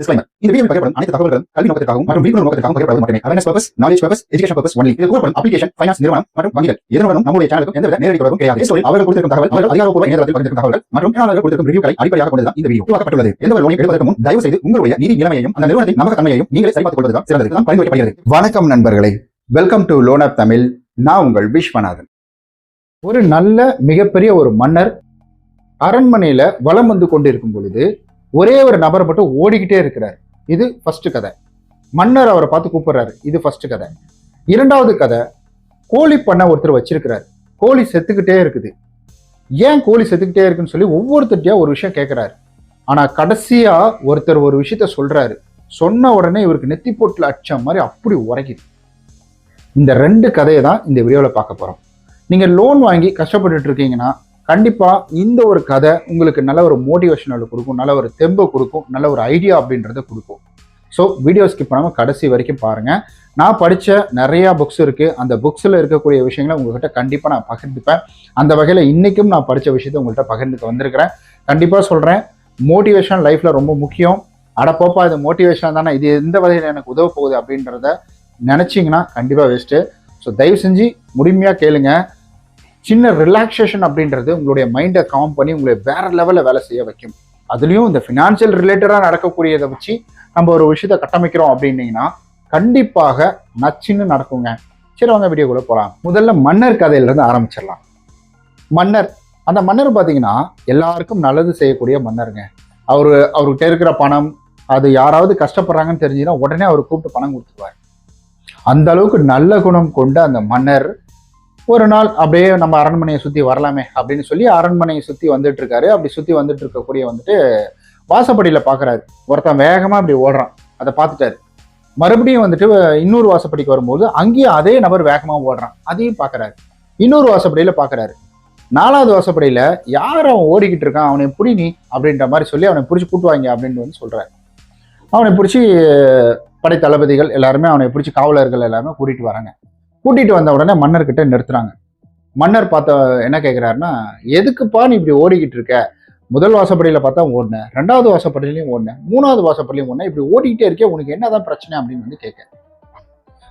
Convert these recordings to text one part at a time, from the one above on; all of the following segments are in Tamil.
Disclaimer. இந்த வீடியோவில் பகிரப்படும் அனைத்து தகவல்களும் கல்வி நோக்கத்திற்காகவும் மற்றும் விழிப்புணர்வு நோக்கத்திற்காகவும் பகிரப்படுவது மட்டுமே. Awareness purpose knowledge purpose education purpose only இது கூறப்படும் அப்ளிகேஷன் ஃபைனான்ஸ் நிறுவனம் மற்றும் வங்கிகள். இதனுடனும் நம்முடைய சேனலுக்கும் எந்தவித நேரடி தொடர்பும் கிடையாது. இந்த ஸ்டோரியில் அவர்கள் கொடுத்திருக்கும் தகவல் அவர்கள் அதிகாரப்பூர்வ இணையதளத்தில் பகிர்ந்திருக்கும் தகவல்கள் மற்றும் பயனாளர்கள் கொடுத்திருக்கும் ரிவ்யூக்களை அடிப்படையாக கொண்டுதான் இந்த வீடியோ உருவாக்கப்பட்டுள்ளது. எந்த ஒரு லோனை எடுப்பதற்கு முன் தயவு செய்து உங்களுடைய நிதி நிலைமையையும் அந்த நிறுவனத்தின் நம்பகத்தன்மையையும் நீங்களே சரிபார்த்துக் கொள்வதுதான் சிறந்தது. தான் பரிந்துரைக்கப்படுகிறது வணக்கம் நண்பர்களே. Welcome to loan app Tamil நான் உங்கள் விஸ்வநாதன். ஒரு நல்ல மிகப்பெரிய ஒரு மன்னர் அரண்மனையில வலம் வந்து கொண்டிருக்கும் பொழுது ஒரே ஒரு நபர் மட்டும் ஓடிக்கிட்டே இருக்கிறார். இது ஃபர்ஸ்ட் கதை. மன்னர் அவரை பார்த்து கூப்பிடுறாரு. இது ஃபர்ஸ்ட் கதை. இரண்டாவது கதை கோழி பண்ண ஒருத்தர் வச்சிருக்கிறார். கோழி செத்துக்கிட்டே இருக்குது. ஏன் கோழி செத்துக்கிட்டே இருக்குன்னு சொல்லி ஒவ்வொருத்தட்டியா ஒரு விஷயம் கேட்கிறாரு ஆனா கடைசியா ஒருத்தர் ஒரு விஷயத்த சொல்றாரு. சொன்ன உடனே இவருக்கு நெத்தி போட்டுல அடிச்ச மாதிரி அப்படி உரைக்குது. இந்த ரெண்டு கதையை தான் இந்த வீடியோவில் பார்க்க போறோம். நீங்கள் லோன் வாங்கி கஷ்டப்பட்டுட்டு இருக்கீங்கன்னா கண்டிப்பாக இந்த ஒரு கதை உங்களுக்கு நல்ல ஒரு மோட்டிவேஷனல் கொடுக்கும் நல்ல ஒரு தெம்பை கொடுக்கும் நல்ல ஒரு ஐடியா அப்படின்றத கொடுக்கும். ஸோ வீடியோ ஸ்கிப் பண்ணாமல் கடைசி வரைக்கும் பாருங்கள் நான் படித்த நிறையா புக்ஸ் இருக்குது அந்த புக்ஸில் இருக்கக்கூடிய விஷயங்களை உங்கள்கிட்ட கண்டிப்பாக நான் பகிர்ந்துப்பேன். அந்த வகையில் இன்றைக்கும் நான் படித்த விஷயத்தை உங்கள்கிட்ட பகிர்ந்துக்க வந்திருக்கிறேன். கண்டிப்பாக சொல்கிறேன் மோட்டிவேஷன் லைஃப்பில் ரொம்ப முக்கியம். அடப்போப்பா இது மோட்டிவேஷன் தானே? இது எந்த வகையில் எனக்கு உதவ போகுது அப்படின்றத நினச்சிங்கன்னா கண்டிப்பாக வேஸ்ட்டு ஸோ தயவு செஞ்சு முழுமையாக கேளுங்கள் சின்ன ரிலாக்ஸேஷன் அப்படின்றது உங்களுடைய மைண்டை காம் பண்ணி உங்களை வேற லெவலில் வேலை செய்ய வைக்கும். அதுலேயும் இந்த ஃபினான்ஷியல் ரிலேட்டடாக நடக்கக்கூடியதை வச்சு நம்ம ஒரு விஷயத்தை கட்டமைக்கிறோம் அப்படின்னீங்கன்னா கண்டிப்பாக நச்சுன்னு நடக்குங்க. சரி வாங்க வீடியோக்குள்ளே போகலாம் முதல்ல மன்னர் கதையிலேருந்து ஆரம்பிச்சிடலாம். மன்னர் அந்த மன்னர் பார்த்தீங்கன்னா எல்லாருக்கும் நல்லது செய்யக்கூடிய மன்னருங்க. அவர் அவர்கிட்ட இருக்கிற பணம் அது யாராவது கஷ்டப்படுறாங்கன்னு தெரிஞ்சுன்னா உடனே அவர் கூப்பிட்டு பணம் கொடுத்துருவார். அந்த அளவுக்கு நல்ல குணம் கொண்ட அந்த மன்னர் ஒரு நாள் அப்படியே நம்ம அரண்மனையை சுற்றி வரலாமே அப்படின்னு சொல்லி அரண்மனையை சுற்றி வந்துட்டு இருக்காரு அப்படி சுற்றி வந்துட்டு இருக்கக்கூடிய வந்துட்டு வாசப்படியில் பார்க்குறாரு ஒருத்தன் வேகமாக அப்படி ஓடுறான். அதை பார்த்துட்டாரு. மறுபடியும் வந்துட்டு இன்னொரு வாசப்படிக்கு வரும்போது அங்கேயும் அதே நபர் வேகமாக ஓடுறான். அதையும் பார்க்குறாரு இன்னொரு வாசப்படியில் பார்க்குறாரு நாலாவது வாசப்படியில் யார் அவன் ஓடிக்கிட்டு இருக்கான்? அவனை புடி நீ அப்படின்ற மாதிரி சொல்லி அவனை பிடிச்சி கூட்டுவாங்க அப்படின்னு வந்து சொல்கிறாரு அவனை பிடிச்சி படை தளபதிகள் எல்லாருமே அவனை பிடிச்சி காவலர்கள் எல்லாருமே கூட்டிகிட்டு வராங்க. கூட்டிட்டு வந்த உடனே மன்னர்கிட்ட நிறுத்துறாங்க. மன்னர் பார்த்த என்ன கேட்குறாருன்னா எதுக்குப்பா நீ இப்படி ஓடிக்கிட்டு இருக்க? முதல் வாசப்படியில் பார்த்தா ஓடினேன் ரெண்டாவது வாசப்படியிலையும் ஓடினேன் மூணாவது வாசப்படிலையும் ஓடினேன் இப்படி ஓடிக்கிட்டே இருக்கே உனக்கு என்னதான் பிரச்சனை? அப்படின்னு வந்து கேட்க.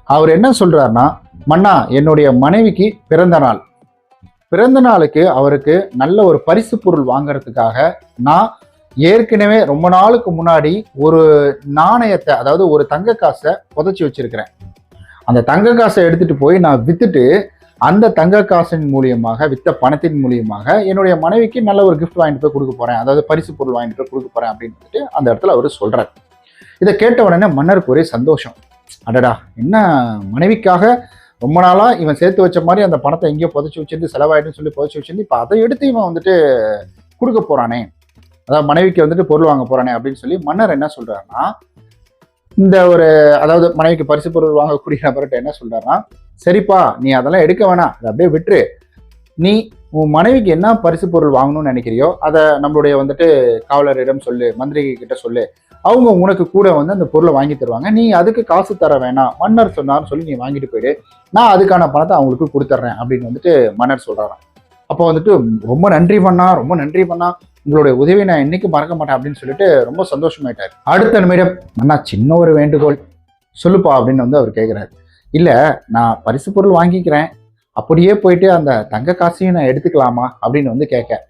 அவர் என்ன சொல்கிறாருன்னா மன்னா என்னுடைய மனைவிக்கு பிறந்த நாள். பிறந்த நாளுக்கு அவருக்கு நல்ல ஒரு பரிசு பொருள் வாங்குறதுக்காக நான் ஏற்கனவே ரொம்ப நாளுக்கு முன்னாடி ஒரு நாணயத்தை அதாவது ஒரு தங்க காசை புதைச்சி வச்சிருக்கிறேன். அந்த தங்க காசை எடுத்துட்டு போய் நான் வித்துட்டு அந்த தங்க காசின் மூலியமாக வித்த பணத்தின் மூலியமாக என்னுடைய மனைவிக்கு நல்ல ஒரு கிஃப்ட் வாங்கிட்டு போய் கொடுக்க போறேன். அதாவது பரிசு பொருள் வாங்கிட்டு போய் கொடுக்க போறேன் அப்படின்னு சொல்லிட்டு அந்த இடத்துல அவர் சொல்றாரு. இதை கேட்ட உடனே மன்னருக்கு ஒரே சந்தோஷம். அடடா என்ன மனைவிக்காக ரொம்ப நாளா இவன் சேர்த்து வச்ச மாதிரி அந்த பணத்தை எங்கேயோ புதைச்சி வச்சிருந்து செலவாயிடுன்னு சொல்லி புதைச்சி வச்சிருந்து இப்போ அதை எடுத்து இவன் வந்துட்டு கொடுக்க போறானே. அதாவது மனைவிக்கு வந்துட்டு பொருள் வாங்க போறானே அப்படின்னு சொல்லி மன்னர் என்ன சொல்றாருன்னா இந்த ஒரு அதாவது மனைவிக்கு பரிசு பொருள் வாங்கக்கூடிய நபர்கிட்ட என்ன சொல்றாருன்னா சரிப்பா நீ அதெல்லாம் எடுக்க வேணாம். அதை அப்படியே விட்டுரு. நீ உன் மனைவிக்கு என்ன பரிசு பொருள் வாங்கணும்னு நினைக்கிறியோ அதை நம்மளுடைய வந்துட்டு காவலரிடம் சொல்லு மந்திரி கிட்ட சொல்லு. அவங்க உனக்கு கூட வந்து அந்த பொருளை வாங்கி தருவாங்க. நீ அதுக்கு காசு தர வேணாம். மன்னர் சொன்னார்னு சொல்லி நீ வாங்கிட்டு போயிடு. நான் அதுக்கான பணத்தை அவங்களுக்கு கொடுத்துட்றேன் அப்படின்னு வந்துட்டு மன்னர் சொல்றாராம். அப்போ வந்துட்டு ரொம்ப நன்றி பண்ணா ரொம்ப நன்றி பண்ணா உங்களுடைய உதவியை நான் என்னைக்கும் மறக்க மாட்டேன் அப்படின்னு சொல்லிட்டு ரொம்ப சந்தோஷமாயிட்டார். அடுத்த நிமிடம் அண்ணா சின்ன ஒரு வேண்டுகோள் சொல்லுப்பா அப்படின்னு வந்து அவர் கேட்குறாரு இல்லை நான் பரிசு பொருள் வாங்கிக்கிறேன். அப்படியே போயிட்டு அந்த தங்க காசையும் நான் எடுத்துக்கலாமா? அப்படின்னு வந்து கேட்க.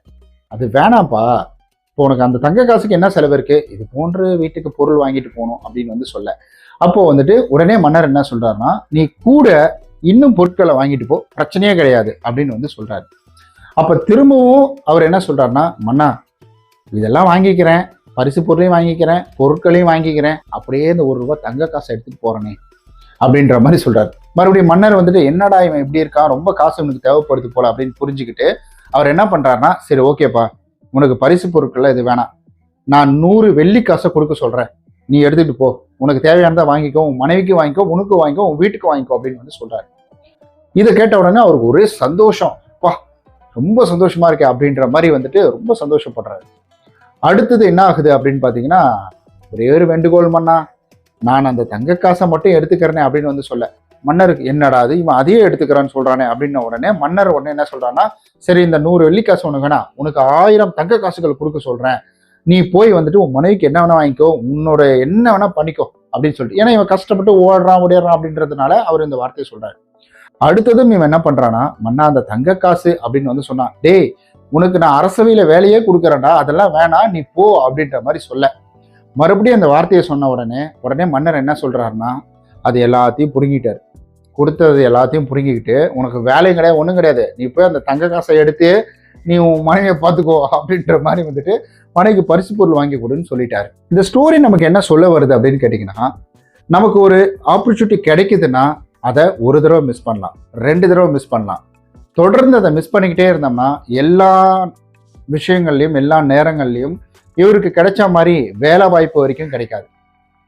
அது வேணாம்ப்பா. இப்போ உனக்கு அந்த தங்க காசுக்கு என்ன செலவு இருக்கு? இது போன்று வீட்டுக்கு பொருள் வாங்கிட்டு போகணும் அப்படின்னு வந்து சொல்ல. அப்போ வந்துட்டு உடனே மன்னர் என்ன சொல்றாருன்னா நீ கூட இன்னும் பொருட்களை வாங்கிட்டு போ. பிரச்சனையே கிடையாது அப்படின்னு வந்து சொல்றாரு. அப்ப திரும்பவும் அவர் என்ன சொல்றாருன்னா மன்னா இதெல்லாம் வாங்கிக்கிறேன். பரிசு பொருளையும் வாங்கிக்கிறேன். பொருட்களையும் வாங்கிக்கிறேன். அப்படியே இந்த ஒரு ரூபாய் தங்க காசை எடுத்துட்டு போறேனே அப்படின்ற மாதிரி சொல்றாரு. மறுபடியும் மன்னர் வந்துட்டு என்னடா இவன் இப்படி இருக்கான்? ரொம்ப காசு உனக்கு தேவைப்படுது போல அப்படின்னு புரிஞ்சுக்கிட்டு அவர் என்ன பண்றாருன்னா சரி ஓகேப்பா உனக்கு பரிசு பொருட்கள்லாம் இது வேணாம். நான் நூறு வெள்ளி காசை கொடுக்க சொல்றேன். நீ எடுத்துட்டு போ. உனக்கு தேவையானதை வாங்கிக்கோ. உன் மனைவிக்கு வாங்கிக்கோ. உனக்கு வாங்கிக்கோ. உன் வீட்டுக்கு வாங்கிக்கோ அப்படின்னு வந்து சொல்றாரு. இதை கேட்ட உடனே அவருக்கு ஒரே சந்தோஷம். பா ரொம்ப சந்தோஷமா இருக்கே அப்படின்ற மாதிரி வந்துட்டு ரொம்ப சந்தோஷப்படுறாரு. அடுத்தது என்ன ஆகுது அப்படின்னு பார்த்தீங்கன்னா ஒரே ஒரு வேண்டுகோள் மன்னா. நான் அந்த தங்க காசை மட்டும் எடுத்துக்கிறேனே அப்படின்னு வந்து சொல்ல. மன்னருக்கு என்னடா அது இவன் அதையே எடுத்துக்கிறான்னு சொல்றானே அப்படின்ன உடனே மன்னர் உடனே என்ன சொல்றான்னா சரி இந்த நூறு வெள்ளிக்காசு உனக்கு வேணாம் உனக்கு ஆயிரம் தங்க காசுகள் கொடுக்க சொல்றேன். நீ போய் வந்துட்டு உன் மனைவிக்கு என்ன வேணா வாங்கிக்கோ. உன்னோட என்ன வேணா பண்ணிக்கோ அப்படின்னு சொல்லிட்டு. ஏன்னா இவன் கஷ்டப்பட்டு ஓடுறான் ஓடிடுறான் அப்படின்றதுனால அவர் இந்த வார்த்தையை சொல்றாரு. அடுத்ததும் இவன் என்ன பண்றானா மன்னா அந்த தங்க காசு அப்படின்னு வந்து சொன்னான். டேய் உனக்கு நான் அரசவையில் வேலையே கொடுக்குறேன்டா அதெல்லாம் வேணாம் நீ போ அப்படின்ற மாதிரி சொல்ல. மறுபடியும் அந்த வார்த்தையை சொன்ன உடனே உடனே மன்னர் என்ன சொல்கிறாருன்னா அது எல்லாத்தையும் புரிங்கிட்டார் கொடுத்தது எல்லாத்தையும் புரிங்கிக்கிட்டு உனக்கு வேலையும் கிடையாது ஒன்றும் கிடையாது. நீ போய் அந்த தங்க காசை எடுத்து நீ உன் மனைவியை பார்த்துக்கோ அப்படின்ற மாதிரி வந்துட்டு மனைவிக்கு பரிசு பொருள் வாங்கி கொடுன்னு சொல்லிட்டாரு. இந்த ஸ்டோரி நமக்கு என்ன சொல்ல வருது அப்படின்னு கேட்டிங்கன்னா நமக்கு ஒரு ஆப்பர்ச்சுனிட்டி கிடைக்குதுன்னா அதை ஒரு தடவை மிஸ் பண்ணலாம் ரெண்டு தடவை மிஸ் பண்ணலாம். தொடர்ந்து அதை மிஸ் பண்ணிக்கிட்டே இருந்தோம்னா எல்லா விஷயங்கள்லையும் எல்லா நேரங்கள்லையும் இவருக்கு கிடைச்ச மாதிரி வேலை வாய்ப்பு வரைக்கும் கிடைக்காது.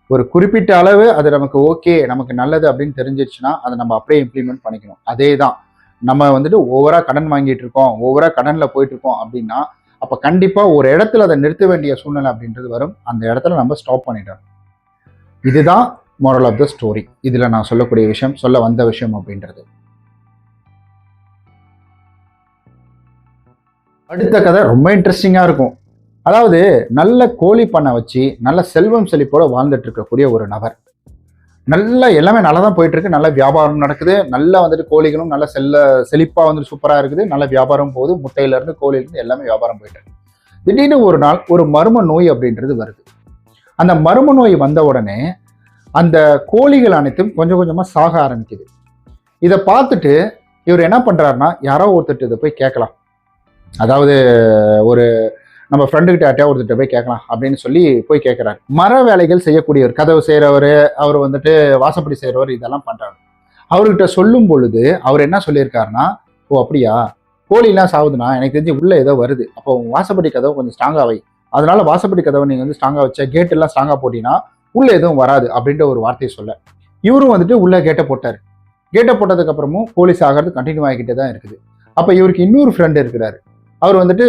ஒரு குறிப்பிட்ட அளவு அது நமக்கு ஓகே நமக்கு நல்லது அப்படின்னு தெரிஞ்சிருச்சுன்னா அதை நம்ம அப்படியே இம்ப்ளிமெண்ட் பண்ணிக்கணும். அதே தான் நம்ம வந்துட்டு ஓவரா கடன் வாங்கிட்டு இருக்கோம் ஓவரா கடன்ல போயிட்டு இருக்கோம் அப்படின்னா அப்ப கண்டிப்பா ஒரு இடத்துல அதை நிறுத்த வேண்டிய சூழ்நிலை அப்படின்றது வரும். அந்த இடத்துல நம்ம ஸ்டாப் பண்ணிடணும் இதுதான் moral ஆஃப் த ஸ்டோரி இதுல நான் சொல்லக்கூடிய விஷயம் சொல்ல வந்த விஷயம் அப்படின்றது. அடுத்த கதை ரொம்ப இன்ட்ரெஸ்டிங்காக இருக்கும். அதாவது நல்ல கோழி பண்ணை வச்சு நல்ல செல்வம் செழிப்போட வாழ்ந்துட்டு இருக்கக்கூடிய ஒரு நபர். நல்ல எல்லாமே நல்லா தான் போயிட்டு இருக்கு நல்ல வியாபாரம் நடக்குது. நல்லா வந்துட்டு கோழிகளும் நல்ல செல்ல செழிப்பாக வந்துட்டு சூப்பராக இருக்குது. நல்ல வியாபாரம் போகுது. முட்டையிலேருந்து கோழிலேருந்து எல்லாமே வியாபாரம் போயிட்டு இருக்கு. திடீர்னு ஒரு நாள் ஒரு மர்ம நோய் அப்படின்றது வருது. அந்த மர்ம நோய் வந்த உடனே அந்த கோழிகள் அனைத்தும் கொஞ்சம் கொஞ்சமாக சாக ஆரம்பிக்குது. இதை பார்த்துட்டு இவர் என்ன பண்ணுறாருன்னா யாரோ ஒருத்தட்டு இதை போய் கேட்கலாம். அதாவது ஒரு நம்ம ஃப்ரெண்டுக்கிட்ட யார்ட்டையா போய் கேட்கலாம் அப்படின்னு சொல்லி போய் கேட்குறாரு. மர வேலைகள் செய்யக்கூடியவர் கதவு செய்கிறவர் அவர் வந்துட்டு வாசப்படி செய்கிறவர் இதெல்லாம் பண்ணுறாரு அவர்கிட்ட சொல்லும் பொழுது அவர் என்ன சொல்லியிருக்காருன்னா ஓ அப்படியா? கோழிலாம் சாவுதுன்னா எனக்கு தெரிஞ்சு உள்ளே ஏதோ வருது. அப்போ வாசப்படி கதவை கொஞ்சம் ஸ்ட்ராங்காக வை. அதனால வாசப்படி கதவை நீங்கள் வந்து ஸ்ட்ராங்காக வச்ச கேட் எல்லாம் ஸ்ட்ராங்காக போட்டீங்கன்னா உள்ளே எதுவும் வராது. அப்படின்ற ஒரு வார்த்தையை சொல்ல. இவரும் வந்துட்டு உள்ளே கேட்டை போட்டார். கேட்டை போட்டதுக்கப்புறமும் கோழி சாகிறது கண்டினியூ ஆகிக்கிட்டே தான் இருக்குது. அப்போ இவருக்கு இன்னொரு ஃப்ரெண்டு இருக்கிறாரு. அவர் வந்துட்டு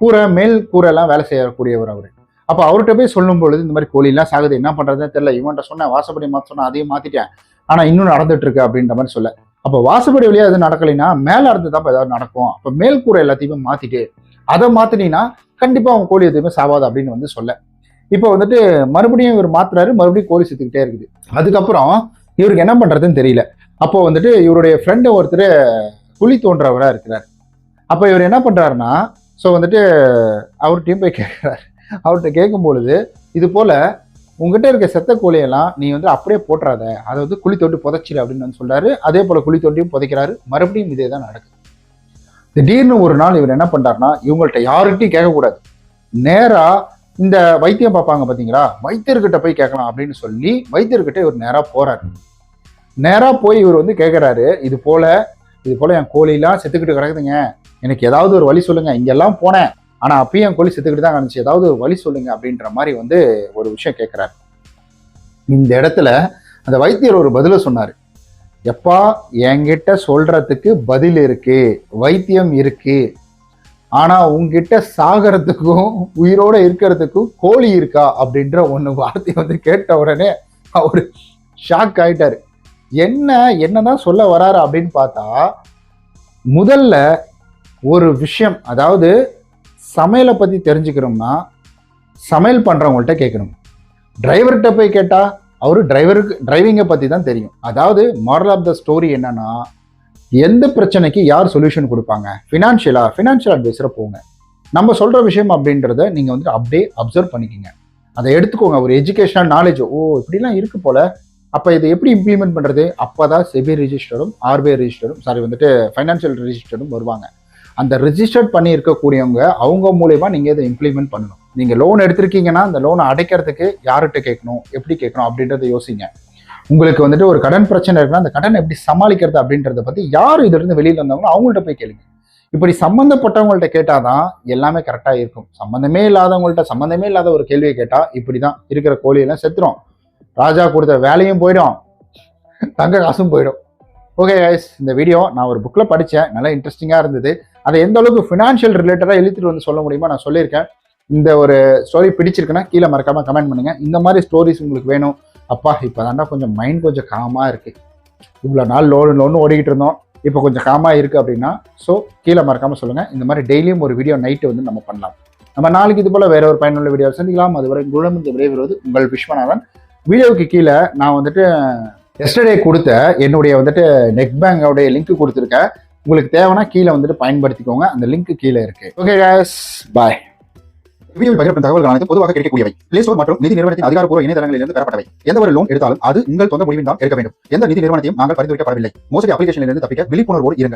கூரை மேல் கூரைலாம் வேலை செய்யக்கூடியவர் அவர். அப்போ அவர்கிட்ட போய் சொல்லும் பொழுது இந்த மாதிரி கோழிலாம் சாகுது என்ன பண்ணுறதுன்னு தெரியல. இவன்கிட்ட சொன்னேன் வாசப்படி மாற்ற சொன்னேன் அதையும் மாத்திட்டேன். ஆனா இன்னும் நடந்துட்டு இருக்கு அப்படின்ற மாதிரி சொல்ல. அப்போ வாசப்படி வழியாக எதுவும் நடக்கலைன்னா மேலே இருந்து தான் ஏதாவது நடக்கும். அப்போ மேல் கூரை எல்லாத்தையுமே மாத்திட்டு அதை மாத்தினீங்கன்னா கண்டிப்பா அவங்க கோழி எதுவுமே சாவாது அப்படின்னு வந்து சொல்ல. இப்போ வந்துட்டு மறுபடியும் இவர் மாத்துறாரு மறுபடியும் கோழி செத்துக்கிட்டே இருக்குது. அதுக்கப்புறம் இவருக்கு என்ன பண்றதுன்னு தெரியல. அப்போ வந்துட்டு இவருடைய ஃப்ரெண்டு ஒருத்தர் குழி தோன்றவராக இருக்கிறார். அப்போ இவர் என்ன பண்ணுறாருன்னா ஸோ வந்துட்டு அவர்கிட்டையும் போய் கேட்குறாரு அவர்கிட்ட கேட்கும் பொழுது இது போல் உங்ககிட்ட இருக்க செத்த கோழியெல்லாம் நீ வந்து அப்படியே போட்டுறாத. அதை வந்து குழி தோண்டி புதைச்சிரு அப்படின்னு வந்து சொல்கிறாரு அதே போல் குழி தோண்டியும் புதைக்கிறாரு. மறுபடியும் இதே தான் நடக்குது. திடீர்னு ஒரு நாள் இவர் என்ன பண்ணுறாருனா இவங்கள்ட்ட யாருக்கிட்டையும் கேட்கக்கூடாது. நேராக இந்த வைத்தியம் பார்ப்பாங்க பார்த்தீங்களா வைத்தியர்கிட்ட போய் கேட்கலாம் அப்படின்னு சொல்லி வைத்தியர்கிட்ட இவர் நேராக போகிறாரு நேராக போய் இவர் வந்து கேட்குறாரு இது போல் இது போல் என் கோழிலாம் செத்துக்கிட்டு கிடக்குதுங்க. எனக்கு ஏதாவது ஒரு வழி சொல்லுங்க இங்கெல்லாம் போனேன். ஆனா அப்பயும் என் கோழி செத்துக்கிட்டு தான் கிடந்துச்சு ஏதாவது ஒரு வழி சொல்லுங்க அப்படின்ற மாதிரி வந்து ஒரு விஷயம் கேட்குறாரு இந்த இடத்துல அந்த வைத்தியர் ஒரு பதில சொன்னாரு. எப்பா என்கிட்ட சொல்றதுக்கு பதில் இருக்கு வைத்தியம் இருக்கு. ஆனா உங்ககிட்ட சாகிறதுக்கும் உயிரோட இருக்கிறதுக்கும் கோழி இருக்கா அப்படின்ற ஒன்று வார்த்தை வந்து கேட்ட உடனே அவரு ஷாக் ஆயிட்டாரு. என்ன என்னதான் சொல்ல வராரு அப்படின்னு பார்த்தா முதல்ல ஒரு விஷயம் அதாவது சமையலை பற்றி தெரிஞ்சுக்கிறோம்னா சமையல் பண்ணுறவங்கள்ட்ட கேட்கணும். டிரைவர்கிட்ட போய் கேட்டால் அவர் டிரைவருக்கு டிரைவிங்கை பற்றி தான் தெரியும். அதாவது மாரல் ஆஃப் த ஸ்டோரி என்னன்னா எந்த பிரச்சனைக்கு யார் சொல்யூஷன் கொடுப்பாங்க? ஃபினான்ஷியலாக ஃபினான்ஷியல் அட்வைஸரை போங்க. நம்ம சொல்கிற விஷயம் அப்படின்றத நீங்கள் வந்து அப்படியே அப்சர்வ் பண்ணிக்கோங்க. அதை எடுத்துக்கோங்க. ஒரு எஜுகேஷனல் நாலேஜ் ஓ இப்படிலாம் இருக்குது போல். அப்போ இதை எப்படி இம்ப்ளிமெண்ட் பண்ணுறது அப்போ தான் செபி ரிஜிஸ்டரும் ஆர்பிஐ ரிஜிஸ்டரும் சாரி வந்துட்டு ஃபைனான்ஷியல் ரிஜிஸ்டரும் வருவாங்க. அந்த ரிஜிஸ்டர்ட் பண்ணியிருக்கக்கூடியவங்க அவங்க மூலயமா நீங்கள் இதை இம்ப்ளிமெண்ட் பண்ணணும். நீங்கள் லோன் எடுத்திருக்கீங்கன்னா அந்த லோனை அடைக்கிறதுக்கு யார்கிட்ட கேட்கணும் எப்படி கேட்கணும் அப்படின்றத யோசிங்க. உங்களுக்கு வந்துட்டு ஒரு கடன் பிரச்சனை இருக்குன்னா அந்த கடனை எப்படி சமாளிக்கிறது அப்படின்றத பற்றி யார் இதிலிருந்து வெளியில் வந்தாங்களோ அவங்கள்ட்ட போய் கேளுங்க. இப்படி சம்மந்தப்பட்டவங்கள்ட்ட கேட்டால் தான் எல்லாமே கரெக்டாக இருக்கும். சம்மந்தமே இல்லாதவங்கள்ட்ட சம்மந்தமே இல்லாத ஒரு கேள்வியை கேட்டால் இப்படி தான் இருக்கிற கோழியெல்லாம் செத்துரும். ராஜா கொடுத்த வேலையும் போயிடும். தங்க காசும் போயிடும். ஓகே கைஸ் இந்த வீடியோ நான் ஒரு புக்கில் படித்தேன் நல்லா இன்ட்ரெஸ்டிங்காக இருந்தது. அதை எந்த அளவுக்கு ஃபினான்ஷியல் ரிலேட்டடாக எழுதிட்டு வந்து சொல்ல முடியுமோ நான் சொல்லியிருக்கேன். இந்த ஒரு ஸ்டோரி பிடிச்சிருக்குன்னா கீழே மறக்காம கமெண்ட் பண்ணுங்க. இந்த மாதிரி ஸ்டோரிஸ் உங்களுக்கு வேணும். அப்பா இப்போ தாண்டா கொஞ்சம் மைண்ட் கொஞ்சம் காமாக இருக்கு. இவ்வளோ நாள் லோன் லோன் ஓடிக்கிட்டு இருந்தோம். இப்போ கொஞ்சம் காமாக இருக்குது அப்படின்னா ஸோ கீழே மறக்காமல் சொல்லுங்கள் இந்த மாதிரி டெய்லியும் ஒரு வீடியோ நைட்டு வந்து நம்ம பண்ணலாம். நம்ம நாளைக்கு இது போல் வேற ஒரு பயனுள்ள வீடியோ சந்திக்கலாம். அதுவரை குழம்பு விரைவுவது உங்கள் விஸ்வநாதன். வீடியோவுக்கு கீழே நான் வந்துட்டு எஸ்டர்டே கொடுத்த என்னுடைய வந்துட்டு நெட் பேங்கோடைய லிங்க் கொடுத்துருக்கேன். உங்களுக்கு தேவைன்னா கீழே வந்துட்டு பயன்படுத்திக்கோங்க. அந்த லிங்க் கீழே இருக்கு. ஓகே பாய் வீடியோவில் பகிரப்படும் தகவல்கள் அனைத்து பொதுவாக கிடைக்கக்கூடியவை. பிளே ஸ்டோர் மற்றும் நிதி நிறுவனத்தின் அதிகாரப்பூர்வ இணையதளங்களிலிருந்து பெறப்பட்டவை. எந்த ஒரு லோன் எடுத்தாலும் அது உங்கள் சொந்த முடிவின் தான் எடுக்க வேண்டும். எந்த நிதி நிறுவனத்தையும் நாங்கள் பரிந்துரைக்கப்படவில்லை. மோசடி அப்ளிகேஷனிலிருந்து தப்பிக்க விழிப்புணர்வோடு இருங்கள்.